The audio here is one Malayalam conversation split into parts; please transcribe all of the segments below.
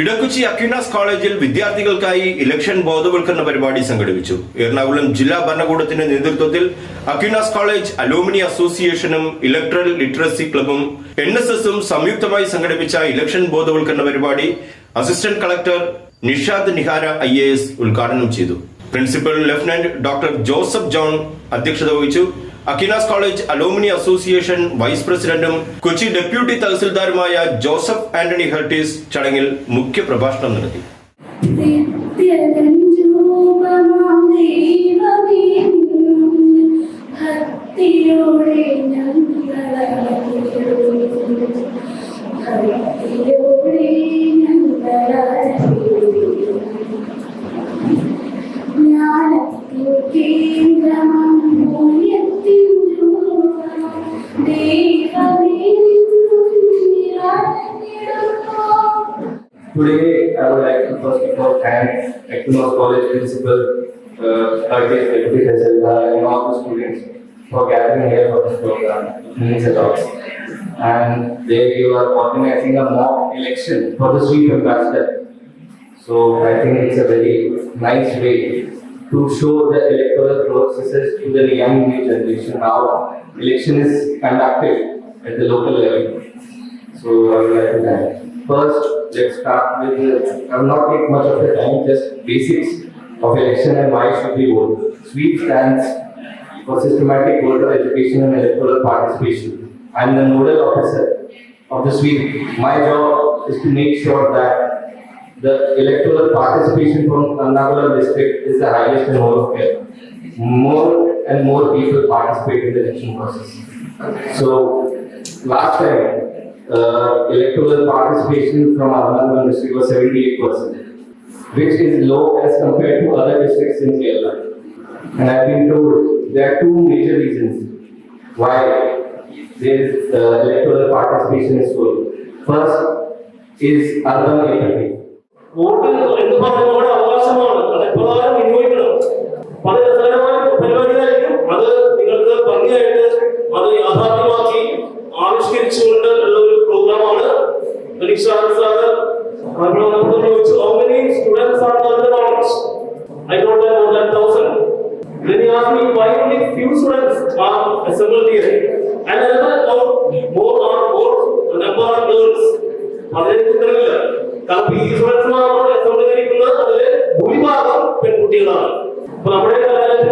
ഇടക്കുച്ചി അക്യുനാസ് കോളേജിൽ വിദ്യാർത്ഥികൾക്കായി ഇലക്ഷൻ ബോധവൽക്കരണ പരിപാടി സംഘടിപ്പിച്ചു. എറണാകുളം ജില്ലാ ഭരണകൂടത്തിന്റെ നേതൃത്വത്തിൽ അക്യുനാസ് കോളേജ് അലൂമിനി അസോസിയേഷനും ഇലക്ട്രൽ ലിറ്ററസി ക്ലബും എൻ എസ് എസും സംയുക്തമായി സംഘടിപ്പിച്ച ഇലക്ഷൻ ബോധവൽക്കരണ പരിപാടി അസിസ്റ്റന്റ് കളക്ടർ നിഷാദ് നിഹാര ഐ ഉദ്ഘാടനം ചെയ്തു. Principal lieutenant doctor Joseph John അധ്യക്ഷത വഹിച്ചു. Aquinas college alumni association vice പ്രസിഡന്റും കൊച്ചി ഡെപ്യൂട്ടി തഹസിൽദാരുമായ ജോസഫ് ആന്റണി ഹെർട്ടീസ് ചടങ്ങിൽ മുഖ്യ പ്രഭാഷണം നടത്തി Today, I would like to first of all thank Equinox College Principal, uh, Curtis Deputy President, and all the students for gathering here for this program. It means a lot. And they you are organizing a mock election for the sweep ambassador. So I think it's a very nice way to show the electoral processes to the young new generation how election is conducted at the local level. So I would like to thank. First, let's start with, uh, I will not take much of the time, just basics of election and why should we vote. SWEEP stands for Systematic Voter Education and Electoral Participation. I am the nodal officer of the SWEEP. My job is to make sure that the electoral participation from Ernakulam district is the highest in all of Kerala. More and more people participate in the election process. So last time, uh, electoral participation from Ernakulam district was seventy-eight percent, which is low as compared to other districts in Kerala. And I've been told there are two major reasons why there is uh, electoral participation is low. First is urban apathy. Vote എന്ന് പറയുമ്പോൾ അവകാശമാണ് കാരണം ഈ സ്റ്റുഡൻസ് മാത്രം അസംബ്ലി ഇരിക്കുന്നത് അതിൽ ഭൂരിഭാഗം പെൺകുട്ടികളാണ്. അപ്പൊ നമ്മുടെ കലാലയത്തിൽ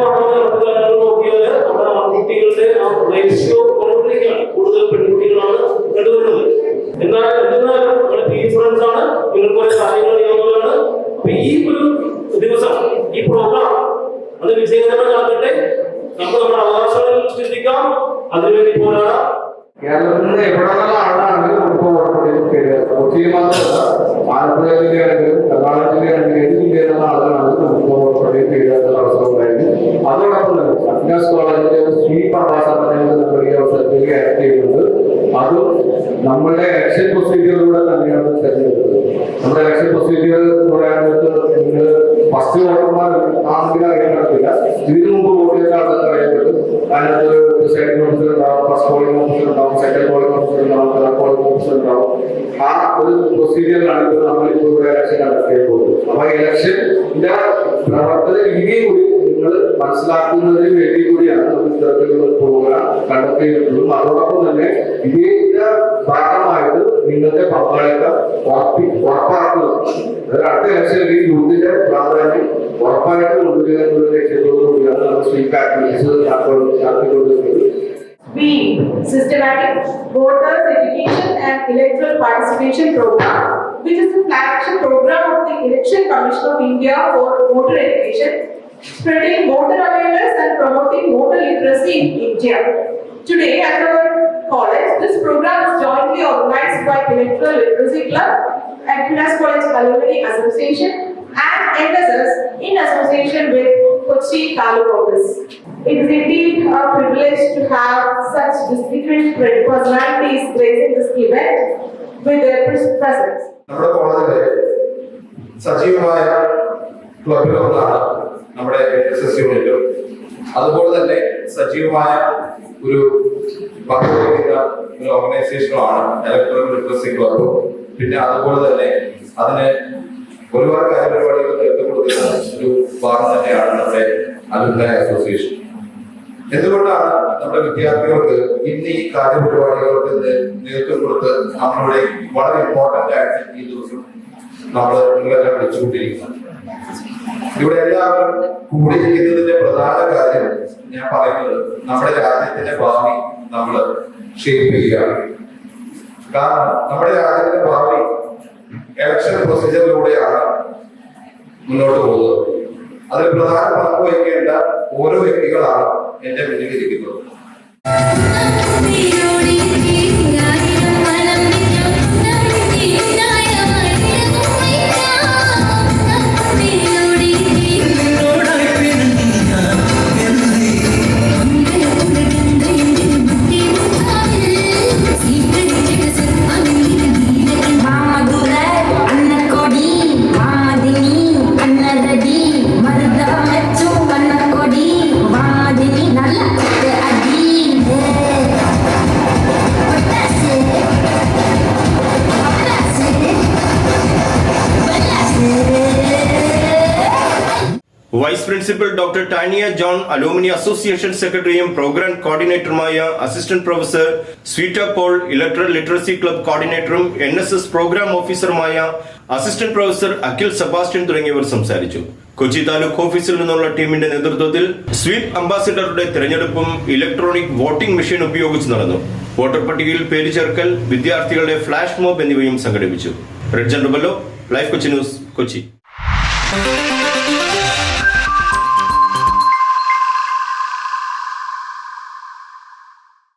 നോക്കിയാൽ നമ്മുടെ ആൺകുട്ടികളുടെ ആ റേഷ്യോ കുറവുകൊണ്ടിരിക്കുകയാണ് കൂടുതൽ പെൺകുട്ടികളാണ് കണ്ടുവരുന്നത്. എന്നാൽ എന്നിരുന്നാലും നമ്മുടെ പി സ്റ്റുഡൻസ് ആണ്. നിങ്ങൾക്ക് കുറെ കാര്യങ്ങൾ അറിയാവുന്നതാണ് അപ്പൊ ഈ ഒരു ദിവസം ഈ പ്രോഗ്രാം അത് വിജയകരമായി നടക്കട്ടെ. നമുക്ക് നമ്മുടെ അവകാശങ്ങൾ ചിന്തിക്കാം അതിനുവേണ്ടി പോരാടാം. കേരളത്തിൽ എവിടെ ആളാണെങ്കിലും മാത്രമല്ല ആലപ്പുഴ ജില്ലയാണെങ്കിലും എറണാകുളം ജില്ലയാണെങ്കിലും ഏത് ജില്ലയിലുള്ള ആളുകളാണെങ്കിലും നമുക്ക് പ്രൊജക്ട് ചെയ്തെന്നുള്ള അവസരം ഉണ്ടായിരുന്നു അതോടൊപ്പം തന്നെ അഗ്നാസ് കോളേജിലെ സ്വീപ് അംബാസഡർ നമ്മൾ ഈ അവസരത്തിൽ ആക്ട് ചെയ്യുന്നത് അതും നമ്മുടെ എലക്ഷൻ പ്രൊസീജിയറിലൂടെ തന്നെയാണ് തെരഞ്ഞെടുത്തത്. നമ്മുടെ എലക്ഷൻ പ്രൊസീജിയർ പറയാനായിട്ട് നിങ്ങൾ ഫസ്റ്റ് വോട്ടർമാർ ആണെങ്കിൽ അറിയാൻ ഇതിനു മുമ്പ് വോട്ട് ചെയ്ത ആൾക്കാർക്ക് അറിയാൻ പറ്റും അതിനകത്ത് സെക്കൻഡ് ഓഫീസർ ഉണ്ടാവും ഫസ്റ്റ് പോളിംഗ് ഓഫീസർ ഉണ്ടാവും സെക്കൻഡ് പോളിംഗ് ഓഫീസർ ഉണ്ടാവും ഓഫീസർ ഉണ്ടാവും ആ ഒരു പ്രൊസീജിയറിലാണ് ഇപ്പോൾ നമ്മൾ ഇപ്പോൾ ഇവിടെ ഇലക്ഷൻ കണ്ടക്ട് ചെയ്യാൻ പോകുന്നത് പ്രവർത്തന രീതി കൂടി നിങ്ങൾ മനസ്സിലാക്കുന്നതിന് വേണ്ടി കൂടിയാണ് നമ്മൾ ഇത്തരത്തിലുള്ള പ്രോഗ്രാം കണ്ടക്ട് ചെയ്തിട്ടുള്ളൂ അതോടൊപ്പം തന്നെ ഇതിന്റെ ഭാഗമായിട്ട് നിങ്ങളുടെ പങ്കാളിത്തം ഉറപ്പി ഉറപ്പാക്കുക അടുത്ത ഇലക്ഷനിൽ ഈ യൂത്തിന്റെ പ്രാധാന്യം ഉറപ്പായിട്ട് കൊണ്ടുവരിക എന്നുള്ള ലക്ഷ്യത്തോടു കൂടിയാണ് നമ്മൾ ആക്ടിവിറ്റീസ് നടത്തിക്കൊണ്ടിരിക്കുന്നത്. We systematic voters education and electoral participation program, which is the flagship program of the Election Commission of India for voter education, spreading voter awareness and promoting voter literacy in India. Today at our college, this program is jointly organized by Electoral Literacy Club, Aquinas College Alumni Association, and NSS in association with Kochi Taluk Office. It is indeed a privilege to have such distinguished personalities gracing this event with their presence. നമ്മുടെ കോളേജിലെ സജീവമായ ക്ലബിലൊന്നാണ് നമ്മുടെ എസ് എസ് യൂണിറ്റ് അതുപോലെ തന്നെ സജീവമായ ഒരു പങ്കുവഹിക്കുന്ന ഒരു ഓർഗനൈസേഷനുമാണ് ഇലക്ട്രോണിക് ലിറ്ററസി ക്ലബ് പിന്നെ അതുപോലെ തന്നെ അതിന് ഒരുപാട് കാര്യപരിപാടികളൊക്കെ എത്തിക്കൊടുക്കുന്ന കൊടുക്കുന്ന ഒരു ഭാഗം തന്നെയാണ് നമ്മുടെ അഭിപ്രായ അസോസിയേഷൻ എന്തുകൊണ്ടാണ് നമ്മുടെ വിദ്യാർത്ഥികൾക്ക് ഇന്ന് ഈ കാര്യപരിപാടികൾക്ക് നേതൃത്വം കൊടുത്ത് നമ്മളുടെ വളരെ ഇമ്പോർട്ടന്റ് ആയിട്ട് ഈ ദിവസം നമ്മൾ നിങ്ങളെല്ലാം വിളിച്ചുകൊണ്ടിരിക്കുന്നത്? ഇവിടെ എല്ലാവരും കൂടിയിരിക്കുന്നതിന്റെ പ്രധാന കാര്യം ഞാൻ പറയുന്നത് നമ്മുടെ രാജ്യത്തിന്റെ ഭാവി നമ്മൾ ഷേപ്പ് ചെയ്യുകയാണ്. കാരണം നമ്മുടെ രാജ്യത്തിന്റെ ഭാവി ഇലക്ഷൻ പ്രൊസീജിയറിലൂടെയാണ് മുന്നോട്ട് പോകുന്നത്. അതിൽ പ്രധാന പങ്ക് വഹിക്കേണ്ട ഓരോ വ്യക്തികളാണ് എന്റെ മുന്നിൽ ഇരിക്കുന്നത് vice principal doctor Tania John alumni association സെക്രട്ടറിയും programme കോർഡിനേറ്ററുമായ assistant professor Sweeta Paul electoral literacy club കോർഡിനേറ്ററും N S S programme ഓഫീസറുമായ അസിസ്റ്റന്റ് പ്രൊഫസർ അഖിൽ സെബാസ്റ്റ്യൻ തുടങ്ങിയവർ സംസാരിച്ചു. കൊച്ചി താലൂക്ക് ഓഫീസിൽ നിന്നുള്ള ടീമിന്റെ നേതൃത്വത്തിൽ സ്വീപ് അംബാസിഡറുടെ തെരഞ്ഞെടുപ്പും ഇലക്ട്രോണിക് വോട്ടിംഗ് മെഷീൻ ഉപയോഗിച്ച് നടന്നു. വോട്ടർ പട്ടികയിൽ പേര് ചേർക്കൽ വിദ്യാർത്ഥികളുടെ ഫ്ലാഷ് മോബ് എന്നിവയും സംഘടിപ്പിച്ചു. റെഡ് ജനറബല്ലോ ലൈഫ് കൊച്ചി ന്യൂസ് കൊച്ചി.